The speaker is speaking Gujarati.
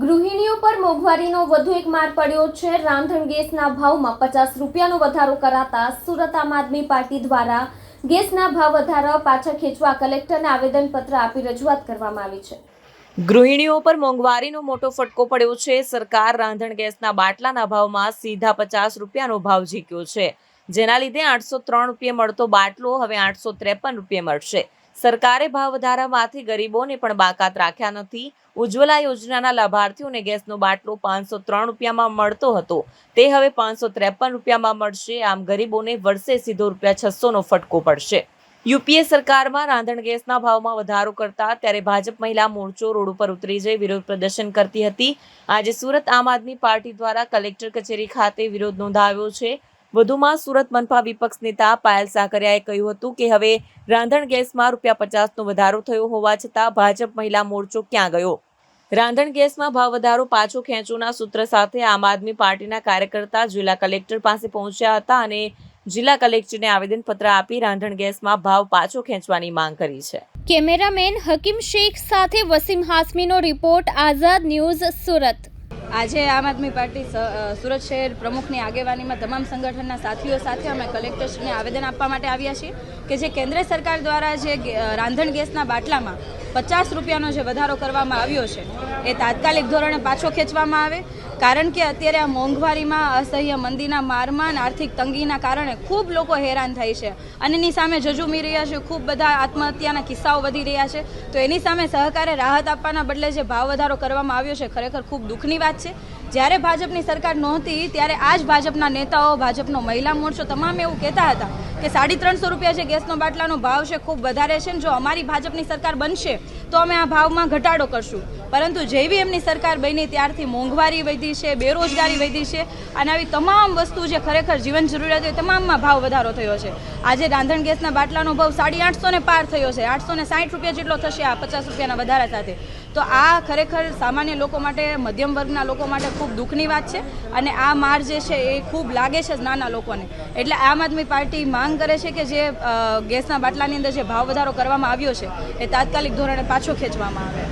ગૃહિણીઓ પર મોંઘવારીનો વધુ એક માર પડ્યો છે. રાંધણ ગેસના ભાવમાં પચાસ રૂપિયાનો વધારો કરાતા સુરત આમ આદમી પાર્ટી દ્વારા ગેસના ભાવ વધારા પાછા ખેંચવા કલેક્ટરને આવેદનપત્ર આપી રજૂઆત કરવામાં આવી છે. ગૃહિણીઓ પર મોંઘવારીનો મોટો ફટકો પડ્યો છે. સરકાર રાંધણ ગેસના બાટલાના ભાવમાં સીધા પચાસ રૂપિયાનો ભાવ ઝીક્યો છે. જેના લીધે આઠસો ત્રણ રૂપિયે મળતો બાટલો હવે આઠસો ત્રેપન રૂપિયે મળશે. સરકારે ભાવ વધારામાંથી ગરીબોને પણ બાકાત રાખ્યા નથી. ઉજ્જવલા યોજનાના લાભાર્થીઓને ગેસનો બાટલો પાંચસો ત્રણ રૂપિયામાં મળતો હતો. તે હવે પાંચસો ત્રેપન રૂપિયામાં મળશે. આમ ગરીબોને વર્ષે સીધો રૂપિયા છસોનો ફટકો પડશે. યુપીએ સરકારમાં રાંધણ ગેસના ભાવમાં વધારો કરતા ત્યારે ભાજપ મહિલા મોરચો રોડ ઉપર ઉતરી જઈ વિરોધ પ્રદર્શન કરતી હતી. આજે સુરત આમ આદમી પાર્ટી દ્વારા કલેક્ટર કચેરી ખાતે વિરોધ નોંધાવ્યો છે. વધુમાં સુરત મનપા વિપક્ષ નેતા પાયલ સાકરિયાએ કહ્યું હતું કે હવે રાંધણ ગેસમાં રૂપિયા પચાસનો વધારો થયો હોવા છતાં ભાજપ મહિલા મોરચો ક્યાં ગયો? રાંધણ ગેસમાં ભાવ વધારો પાછો ખેંચોના સૂત્ર સાથે આમ આદમી પાર્ટીના કાર્યકર્તા જિલ્લા કલેક્ટર પાસે પહોંચ્યા હતા અને જિલ્લા કલેક્ટરને આવેદનપત્ર આપી રાંધણ ગેસમાં ભાવ પાછો ખેંચવાની માંગ કરી છે. કેમેરામેન હકીમ શેખ સાથે વસીમ હાસમીનો રિપોર્ટ આઝાદ ન્યૂઝ સુરત. આજે આમ આદમી પાર્ટી સુરત શહેર પ્રમુખની આગેવાનીમાં તમામ સંગઠનના સાથીઓ સાથે અમે કલેક્ટરશ્રીને આવેદન આપવા માટે આવ્યા છીએ કે જે કેન્દ્ર સરકાર દ્વારા જે રાંધણ ગેસના બાટલામાં પચાસ રૂપિયાનો જે વધારો કરવામાં આવ્યો છે, એ તાત્કાલિક ધોરણે પાછો ખેંચવામાં આવે. કારણ કે અત્યારે આ મોંઘવારીમાં, અસહ્ય મંદીના મારમાં આર્થિક તંગીના કારણે ખૂબ લોકો હેરાન થાય છે. અને એની સામે જજુમી રહ્યા છે, ખૂબ બધા આત્મહત્યાના કિસ્સાઓ વધી રહ્યા છે. તો એની સામે સહકારે રાહત આપવાના બદલે જે ભાવ વધારો કરવામાં આવ્યો છે, ખરેખર ખૂબ દુઃખની વાત છે. જ્યારે ભાજપની સરકાર નહોતી, ત્યારે આ જ ભાજપના નેતાઓ, ભાજપનો મહિલા મોરચો તમામ એવું કહેતા હતા કે સાડી ત્રણસો રૂપિયા જે ગેસનો બાટલાનો ભાવ છે, ખૂબ વધારે છે જો અમારી ભાજપની સરકાર બનશે, તો અમે આ ભાવમાં ઘટાડો કરશું. પરંતુ જેવી એમની સરકાર બની, ત્યારથી મોંઘવારી વધી છે, બેરોજગારી વધી છે, અને આવી તમામ વસ્તુ જે ખરેખર જીવન જરૂરિયાત હોય, તમામમાં ભાવ વધારો થયો છે. આજે રાંધણ ગેસના બાટલાનો ભાવ સાડી આઠસો ને પાર થયો છે આઠસો ને સાઠ રૂપિયા જેટલો થશે આ પચાસ રૂપિયાના વધારા સાથે. તો આ ખરેખર સામાન્ય લોકો માટે, મધ્યમ વર્ગના લોકો માટે ખૂબ દુઃખની વાત છે અને આ માર જે છે એ ખૂબ લાગે છે નાના લોકોને. એટલે આમ આદમી પાર્ટી માંગ કરે છે કે જે ગેસના બાટલાની અંદર જે ભાવ વધારો કરવામાં આવ્યો છે, એ તાત્કાલિક ધોરણે પાછો ખેંચવામાં આવે.